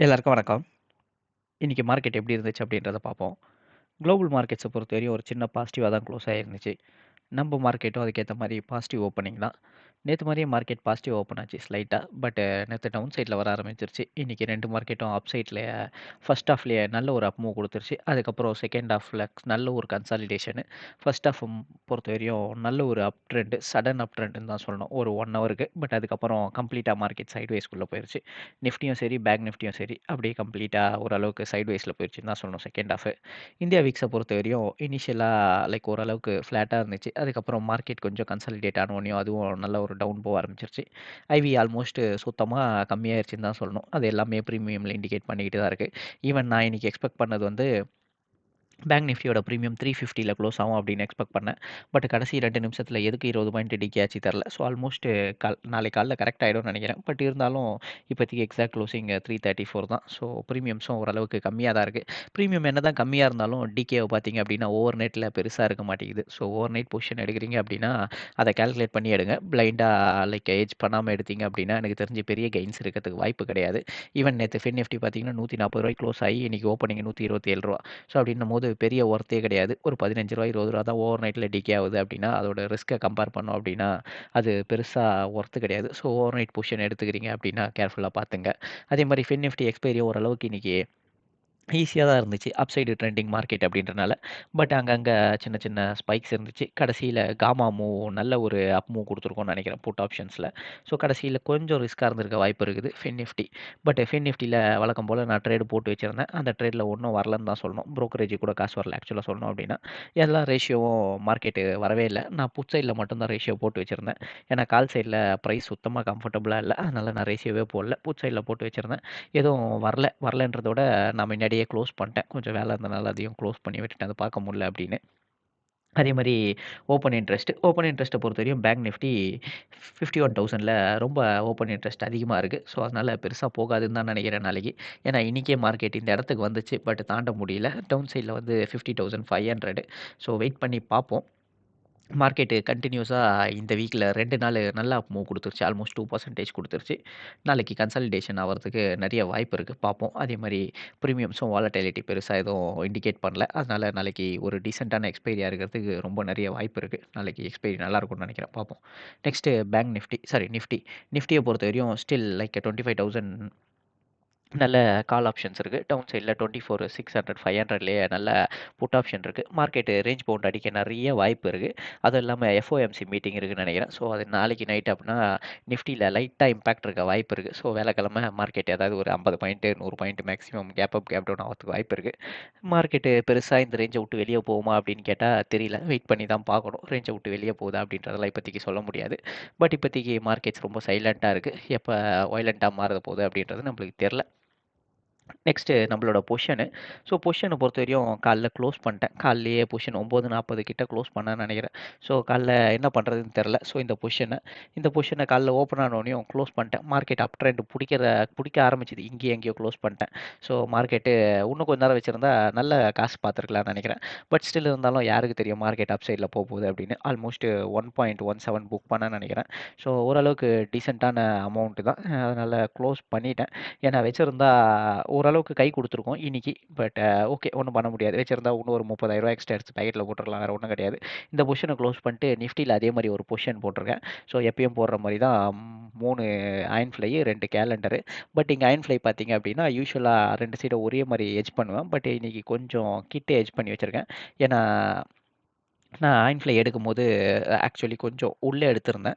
எல்லாருக்கும் வணக்கம். இன்றைக்கி மார்க்கெட் எப்படி இருந்துச்சு அப்படின்றத பார்ப்போம். குளோபல் மார்க்கெட்ஸ பொறுத்தவரையும் ஒரு சின்ன பாசிட்டிவாக தான் க்ளோஸ் ஆகிருந்துச்சு நம்ம மார்க்கெட்டும் அதுக்கேற்ற மாதிரி பாசிட்டிவ் ஓப்பனிங் தான். நேற்று மாதிரியே மார்க்கெட் பாசிட்டிவ் ஓப்பன் ஆச்சு ஸ்லைட்டாக பட் நேற்று டவுன் சைடில் வர ஆரம்பிச்சிருச்சு இன்றைக்கி ரெண்டு மார்க்கெட்டும் அப் சைடில் ஃபர்ஸ்ட் ஹாஃப்லேயே நல்ல ஒரு அப் மூவ் கொடுத்துருச்சு அதுக்கப்புறம் செகண்ட் ஹாஃபில் நல்ல ஒரு கன்சாலிடேஷனு. ஃபர்ஸ்ட் ஹாஃப் பொறுத்தவரையும் நல்ல ஒரு அப் ட்ரெண்டு சடன் அப் ட்ரெண்டுன்னு தான் சொல்லணும். ஒரு ஒன் ஹவருக்கு. பட் அதுக்கப்புறம் கம்ப்ளீட்டாக மார்க்கெட் சைட்வேஸ்க்குள்ள போயிருச்சு. நிஃப்டியும் சரி, பேங்க் நிஃப்டியும் சரி, அப்படியே கம்ப்ளீட்டாக ஓரளவுக்கு சைட்வேஸ்ல போயிருச்சுன்னு தான் சொல்லணும் செகண்ட் ஹாஃப். இந்தியா வீக்ஸை பொறுத்த வரையும் இனிஷியலாக லைக் ஓரளவுக்கு ஃப்ளாட்டாக இருந்துச்சு. அதுக்கப்புறம் மார்க்கெட் கொஞ்சம் கன்சாலிடேட் ஆனோடனே அதுவும் நல்ல ஒரு டவுன் போக ஆரம்பிச்சிருச்சு ஐவி ஆல்மோஸ்ட் சுத்தமாக கம்மியாயிருச்சுன்னு தான் சொல்லணும். அது எல்லாமே ப்ரீமியமில் இண்டிகேட் பண்ணிக்கிட்டு தான் இருக்குது ஈவன் நான் இன்றைக்கி எக்ஸ்பெக்ட் பண்ணது வந்து பேங்க் நிஃப்டியோட பிரீமியம் 350ல க்ளோஸ் ஆகும் அப்படின்னு எக்ஸ்பெக்ட் பண்ணேன். பட் கடைசி ரெண்டு நிமிஷத்தில் எதுக்கு 20 பாயிண்ட் டிகே ஆச்சு ஸோ ஆல்மோஸ்ட் கால் நாளைக்கு காலைல கரெக்ட் ஆயிடும்னு நினைக்கிறேன் பட் இருந்தாலும் இப்போதைக்கு எக்ஸாக்ட் க்ளோசிங் 334 தான். ஸோ ப்ரீமியம்ஸும் ஓரளவுக்கு கம்மியாக தான் இருக்குது ப்ரீமியம் என்ன தான் கம்மியாக இருந்தாலும் டிகேவை பார்த்தீங்க அப்படின்னா ஓவர் நைட்டில் பெருசாக இருக்க மாட்டேங்குது. ஸோ ஓவர் நைட் பொசிஷன் எடுக்கிறீங்க அப்படின்னா, அதை கால்குலேட் பண்ணி எடுங்க. பிளைண்டாக லைக் ஏஜ் பண்ணாமல் எடுத்தீங்க அப்படின்னா, எனக்கு தெரிஞ்சு பெரிய கெயின்ஸ் இருக்கிறதுக்கு வாய்ப்பு கிடையாது. ஈவன் நேற்று ஃபின் நிஃப்டி பார்த்தீங்கன்னா நூற்றி நாற்பது ரூபாய் க்ளோஸ் ஆகி இன்னைக்கு ஓப்பனிங் நூற்றி இருபத்தி ஏழு ரூபா ஸோ அப்படின்னும் போது பெரிய ஒர்த்தே கிடையாது. ஒரு பதினஞ்சு ரூபா இருபது ரூபா தான் ஓவர் நைட்டில் டிகே ஆகுது அப்படின்னா, அதோட ரிஸ்க்கை கம்பேர் பண்ணோம் அப்படின்னா, அது பெருசாக ஒர்த்து கிடையாது. ஸோ ஓவர் நைட் பொசிஷன் எடுத்துக்கிறீங்க அப்படின்னா கேர்ஃபுல்லாக பார்த்துங்க. அதே மாதிரி ஃபின் நிஃப்டி எக்ஸ்பைரி ஓரளவுக்கு இன்னைக்கு ஈஸியாக தான் இருந்துச்சு. அப் சைடு ட்ரெண்டிங் மார்க்கெட் அப்படின்றனால. பட் அங்கங்கே சின்ன சின்ன ஸ்பைக்ஸ் இருந்துச்சு. கடைசியில் காமா மூவ் நல்ல ஒரு அப் மூவ் குடுத்துருக்கும்னு நினைக்கிறேன் புட் ஆப்ஷன்ஸில் ஸோ கடைசியில் கொஞ்சம் ரிஸ்க்காக இருந்திருக்க வாய்ப்பு இருக்குது ஃபின் நிஃப்டி. பட் ஃபின் நிஃப்டியில் வழக்கம் போல் நான் ட்ரேடு போட்டு வச்சுருந்தேன் அந்த ட்ரேடில் ஒன்றும் வரலன்னு தான் சொல்லணும். ப்ரோக்கரேஜ் கூட காசு வரல ஆக்சுவலாக சொல்லணும் அப்படின்னா. எல்லா ரேஷியோவும் மார்க்கெட்டு வரவே இல்லை நான் புட் சைடில் மட்டும்தான் ரேஷியோ போட்டு வச்சுருந்தேன் ஏன்னா கால் சைடில் ப்ரைஸ் சுத்தமாக கம்ஃபர்டபுளாக இல்லை அதனால் நான் ரேஷியோவே போடல. புட் சைடில் போட்டு வச்சுருந்தேன் எதுவும் வரல. வரலன்றத விட நான் அதையே க்ளோஸ் பண்ணிட்டேன். கொஞ்சம் வேலை இருந்தனால அதையும் க்ளோஸ் பண்ணி விட்டுட்டேன். அதை பார்க்க முடியல அப்படின்னு. அதே மாதிரி ஓப்பன் இன்ட்ரெஸ்ட். ஓப்பன் இன்ட்ரெஸ்ட்ட பொறுத்தவரையும் பேங்க் நிஃப்டி 51,000ல ரொம்ப ஓப்பன் இன்ட்ரெஸ்ட் அதிகமாக இருக்குது ஸோ அதனால் பெருசாக போகாதுன்னு தான் நினைக்கிறேன் நாளைக்கு. ஏன்னா இன்றைக்கே மார்க்கெட் இந்த இடத்துக்கு வந்துச்சு. பட் தாண்ட முடியல. டவுன் சைடில் வந்து 50,500 ஸோ வெயிட் பண்ணி பார்ப்போம். மார்க்கெட்டு கண்டினியூஸாக இந்த வீக்கில் ரெண்டு நாள் நல்லா மூவ் கொடுத்துருச்சு ஆல்மோஸ்ட் டூ பர்சன்டேஜ் கொடுத்துருச்சு நாளைக்கு கன்சல்டேஷன் ஆகிறதுக்கு நிறைய வாய்ப்பு இருக்குது பார்ப்போம். அதே மாதிரி ப்ரீமியம்ஸும் வாலட்டிலிட்டி பெருசாக எதுவும் இண்டிகேட் பண்ணல. அதனால் நாளைக்கு ஒரு டீசெண்டான எக்ஸ்பைரி இருக்கிறதுக்கு ரொம்ப நிறைய வாய்ப்பு இருக்குது நாளைக்கு எக்ஸ்பைரி நல்லா இருக்கும்னு பார்ப்போம். Next bank nifty sorry nifty. நிஃப்ட்டியை பொறுத்த வரையும் ஸ்டில் லைக் 25,000 நல்ல கால் ஆப்ஷன்ஸ் இருக்குது டவுன் சைடில் twenty four six hundred five ஹண்ட்ரட்லேயே நல்ல புட் ஆப்ஷன் இருக்குது மார்க்கெட்டு ரேஞ்ச் பவுண்ட் அடிக்க நிறைய வாய்ப்பு இருக்குது அதுவும் இல்லாமல் எஃப்ஓஎம்சி மீட்டிங் இருக்குன்னு நினைக்கிறேன். ஸோ அது நாளைக்கு நைட் அப்படின்னா நிஃப்டியில் லைட்டாக இம்பாக்ட் இருக்க வாய்ப்பு இருக்குது ஸோ வேலைக்கிழமை மார்க்கெட் ஏதாவது ஒரு ஐம்பது பாயிண்ட்டு நூறு point maximum gap up, gap down ஆகிறதுக்கு வாய்ப்பு இருக்குது மார்க்கெட்டு பெருசாக இந்த ரேஞ்சை விட்டு வெளியே போகுமா அப்படின்னு கேட்டால் தெரியல. வெயிட் பண்ணி தான் பார்க்கணும். ரேஞ்சை விட்டு வெளியே போகுதா அப்படின்றதெல்லாம் இப்போதைக்கு சொல்ல முடியாது. பட் இப்போதைக்கு மார்க்கெட்ஸ் ரொம்ப சைலண்ட்டாக இருக்குது எப்போ வயலன்ட்டா மாறுது போகுது அப்படின்றது நம்மளுக்கு தெரில நெக்ஸ்ட்டு நம்மளோட பொஷனு ஸோ பொஷினை பொறுத்த வரையும் காலைல க்ளோஸ் பண்ணிட்டேன். காலையிலேயே பொஷன் ஒம்பது நாற்பது கிட்ட க்ளோஸ் பண்ணேன்னு நினைக்கிறேன் ஸோ காலைல என்ன பண்ணுறதுன்னு தெரில ஸோ இந்த பொஷனை இந்த பொஷனை காலைல ஓப்பன் ஆனோனயும் க்ளோஸ் பண்ணிட்டேன். மார்க்கெட் அப் ட்ரெண்ட் பிடிக்கிற பிடிக்க ஆரம்பிச்சது. இங்கேயும் எங்கேயோ க்ளோஸ் பண்ணிட்டேன். ஸோ மார்க்கெட்டு இன்னும் கொஞ்ச நேரம் வச்சுருந்தா நல்ல காசு பார்த்துருக்கலாம்னு நினைக்கிறேன் பட் ஸ்டில் இருந்தாலும் யாருக்கு தெரியும் மார்க்கெட் அப் போக போகுது அப்படின்னு. ஆல்மோஸ்ட் 1.17 புக் பண்ணேன்னு நினைக்கிறேன் ஸோ ஓரளவுக்கு டீசெண்டான அமௌண்ட்டு தான். அதனால் க்ளோஸ் பண்ணிட்டேன். ஏன்னா வச்சுருந்தா ஓரளவுக்கு கை கொடுத்துருக்கோம் இன்னைக்கு. பட் ஓகே ஒன்றும் பண்ண முடியாது. வச்சிருந்தா இன்னும் ஒரு முப்பதாயிரரூவா எக்ஸ்ட்ரா எடுத்து பேக்கெட்டில் போட்டுடலாம் வேறு ஒன்றும் கிடையாது. இந்த பொஷனை க்ளோஸ் பண்ணிட்டு நிஃப்டியில் அதே மாதிரி ஒரு பொஷன் போட்டிருக்கேன். ஸோ எப்பயும் போடுற மாதிரி தான் மூணு அயர்ன் ஃப்ளை, ரெண்டு கேலண்டரு. பட் இங்கே அயர்ன் ஃப்ளை பார்த்தீங்க அப்படின்னா, யூசுவலா 2 சைடும் ஒரே மாதிரி எஜ் பண்ணுவேன். பட் இன்றைக்கி கொஞ்சம் கிட்டே எஜ் பண்ணி வச்சுருக்கேன் ஏன்னா நான் அயர்ன் எடுக்கும்போது ஆக்சுவலி கொஞ்சம் உள்ளே எடுத்திருந்தேன்.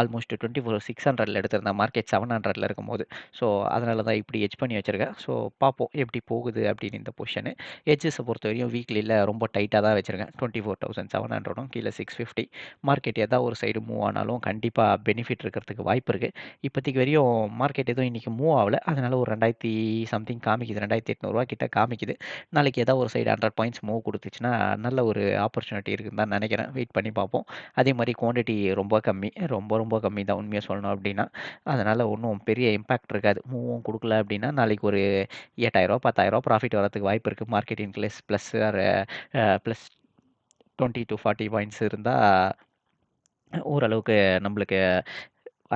ஆல்மோஸ்ட் 24,600ல எடுத்திருந்தேன். மார்க்கெட் 700ல இருக்கும்போது. ஸோ அதனால தான் இப்படி ஹெச் பண்ணி வச்சிருக்கேன். ஸோ பார்ப்போம் எப்படி போகுது அப்படின்னு இந்த பொஷனு ஹெச்சஸை பொறுத்த வரையும் வீக்லியில் ரொம்ப டைட்டாக தான் வச்சிருக்கேன். 24,700ம் கீழ 650. மார்க்கெட் எதாவது ஒரு சைடு மூவ் ஆனாலும் கண்டிப்பாக பெனிஃபிட் இருக்கிறதுக்கு வாய்ப்பு இருக்குது இப்போதைக்கு வரையும் மார்க்கெட் எதுவும் இன்னைக்கு மூவ் ஆகலை அதனால் ஒரு 2000 சம்திங் காமிக்குது. ரூ. 2,800 கிட்ட காமிக்குது. நாளைக்கு எதாவது ஒரு சைடு 100 பாயிண்ட்ஸ் மூவ் கொடுத்துச்சுன்னா நல்ல ஒரு ஆப்பர்ச்சுனிட்டி இருக்குது இருக்குன்னு தான் நினைக்கிறேன் வெயிட் பண்ணி பார்ப்போம். அதே மாதிரி குவான்டிட்டி ரொம்ப கம்மி. ரொம்ப ரொம்ப கம்மி தான் உண்மையாக சொல்லணும் அப்படின்னா. அதனால் ஒன்றும் பெரிய இம்பாக்ட் இருக்காது. மூவும் கொடுக்கல அப்படின்னா நாளைக்கு ஒரு எட்டாயிரரூவா பத்தாயிரரூவா ப்ராஃபிட் வரதுக்கு வாய்ப்பு இருக்குது market increase plus or a plus 20-40 points இருந்தால் ஓரளவுக்கு நம்மளுக்கு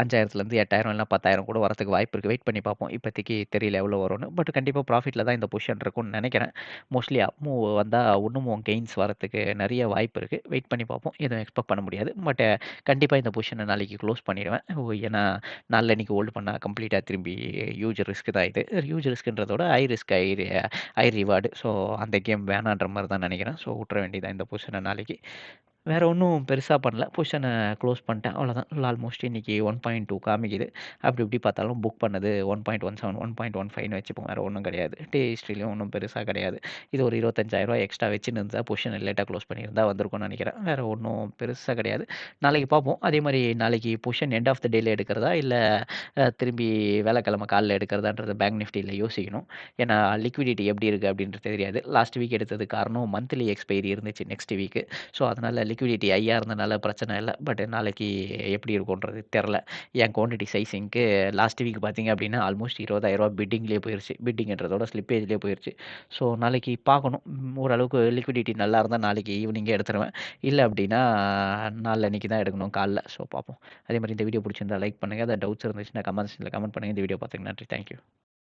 அஞ்சாயிரத்துலேருந்து எட்டாயிரம் இல்லை பத்தாயிரம் கூட வரதுக்கு வாய்ப்பு இருக்குது வெயிட் பண்ணி பார்ப்போம். இப்போதைக்கு தெரியல எவ்வளோ வரும்னு. பட் கண்டிப்பாக ப்ராஃபிட்டில் தான் இந்த பொசிஷன் இருக்கும்னு நினைக்கிறேன் மோஸ்ட்லி அப் மூவ் வந்தால் இன்னமும் கெயின்ஸ் வரதுக்கு நிறைய வாய்ப்பு இருக்குது வெயிட் பண்ணி பார்ப்போம். எதுவும் எக்ஸ்பெக்ட் பண்ண முடியாது. பட் கண்டிப்பாக இந்த பொசிஷனை நாளைக்கு க்ளோஸ் பண்ணிடுவேன். ஓ ஏன்னா நாளான்னைக்கு ஹோல்டு பண்ணால் கம்ப்ளீட்டாக திரும்பி ஹியூஜ் ரிஸ்க் தான் இது. Huge ரிஸ்க்ன்றத high risk high high reward. So அந்த கேம் வேணான்ற மாதிரி தான் நினைக்கிறேன் ஸோ விட்டுற வேண்டியதான் இந்த பொசிஷனை நாளைக்கு. வேறு ஒன்றும் பெருசாக பண்ணல. பொசிஷனை க்ளோஸ் பண்ணிட்டேன். அவ்வளோதான். ஆல்மோஸ்ட் இன்னைக்கு 1.2 காமிக்குது. அப்படி இப்படி பார்த்தாலும் புக் பண்ணது 1.17, 1.15ன்னு வச்சுப்போம். வேறு ஒன்றும் கிடையாது. டே ஹிஸ்ட்ரிலையும் ஒன்றும் பெருசாக கிடையாது. இது ஒரு இருபத்தஞ்சாயிரரூவா எக்ஸ்ட்ரா வச்சுன்னு இருந்தால் பொசிஷன் லேட்டாக க்ளோஸ் பண்ணியிருந்தால் வந்திருக்கும்னு நினைக்கிறேன் வேறு ஒன்றும் பெருசாக கிடையாது. நாளைக்கு பார்ப்போம். அதே மாதிரி நாளைக்கு பொசிஷன் எண்ட் ஆஃப் த டேல எடுக்கிறதா, இல்லை திரும்பி வேலைக்கிழமை காலைல எடுக்கிறதான்றது பேங்க் நிஃப்டியில் யோசிக்கணும். ஏன்னா லிக்விடிட்டி எப்படி இருக்குது அப்படின்றது தெரியாது. லாஸ்ட் வீக் எடுத்தது காரணம் மந்த்லி எக்ஸ்பைரி இருந்துச்சு நெக்ஸ்ட் வீக்கு ஸோ அதனால் லிக்விடிட்டி ஐயாக இருந்தனால பிரச்சனை இல்லை பட் நாளைக்கு எப்படி இருக்கும்ன்றது தெரில என் குவான்டிட்டி சைஸிங்க்கு லாஸ்ட் வீக் பார்த்தீங்க அப்படின்னா, ஆல்மோஸ்ட் ரூ. 20,000 பிட்டிங்லயே போயிருச்சு. பிட்டிங்ன்றதோட ஸ்லிப்பேஜ்லயே போயிடுச்சு ஸோ நாளைக்கு பார்க்கணும். ஓரளவுக்கு லிக்விடிட்டி நல்லா இருந்தால் நாளைக்கு ஈவினிங்கே எடுத்துருவேன். இல்லை அப்படின்னா நாளான்னைக்கு தான் எடுக்கணும் காலைல. ஸோ பார்ப்போம். அதே மாதிரி இந்த வீடியோ பிடிச்சிருந்தா லைக் பண்ணுங்கள் ஏதாவது டவுட்ஸ் இருந்துச்சுன்னா கமெண்ட் செக்ஷன்ல கமெண்ட் பண்ணுங்க. இந்த வீடியோ பார்த்துங்க நன்றி. Thank you.